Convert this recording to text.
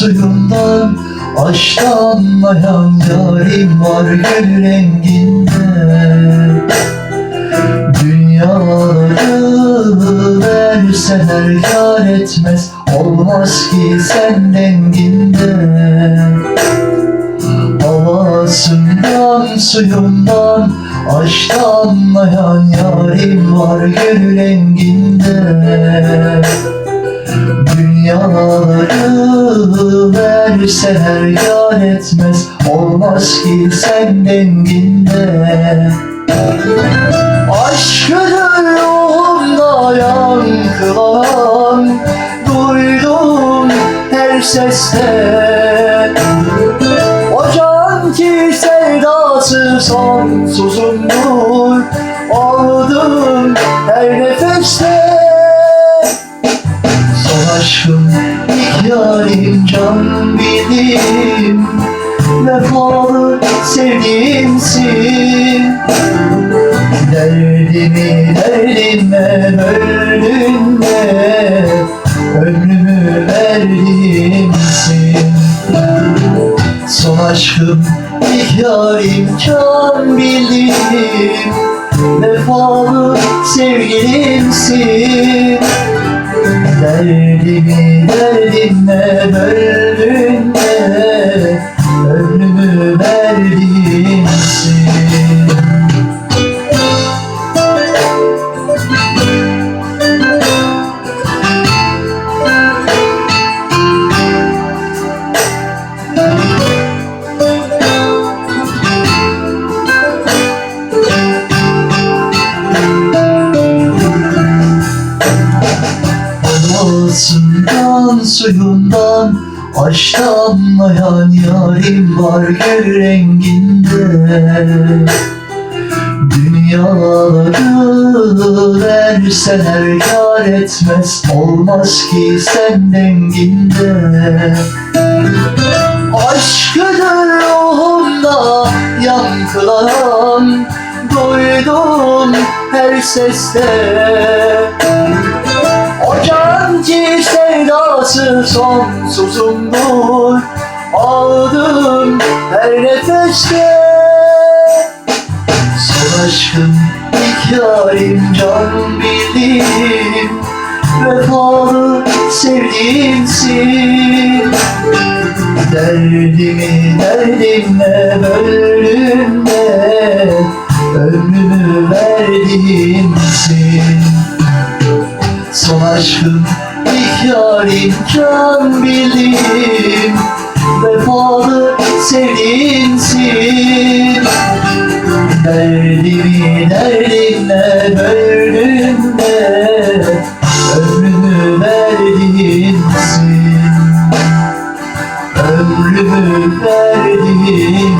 suyundan Aşkta anlayan yarim var gül renginde. Dünyaları verseler yar etmez Olmaz ki sen denginde Havasından suyundan Aşkta anlayan yarim var gül renginde. Dünya Dünyaları verseler yar etmez. Olmaz ki sen denginde. Aşkıdır ruhumda yankılan Duydum her seste. O can ki sevdası sonsuzumdur. Aldım her can bildim Vefalı sevdiğimsin Derdimi derdime böldün de Ömrümü verdimsin Son aşkım ilk yarim can bildim Vefalı sevgilimsin. Derdimi derdinle böldün Havasından suyundan. Aşkta anlayan yarim var gül renginde. Dünyaları verseler kar etmez Olmaz ki sen denginde. Aşkıdır ruhumda yankılan Duydum her seste sonsuzumdur Aldım her nefeste. Son aşkım ilk yarim can bildim Vefalı sevdiğimsin. Derdimi derdimle böldün de Ömrümü verdimsin Son aşkım Yarim kamilim Vefalı seninsin Derdimi derdinle böldüm de Ömrümü verdin Ömrümü verdin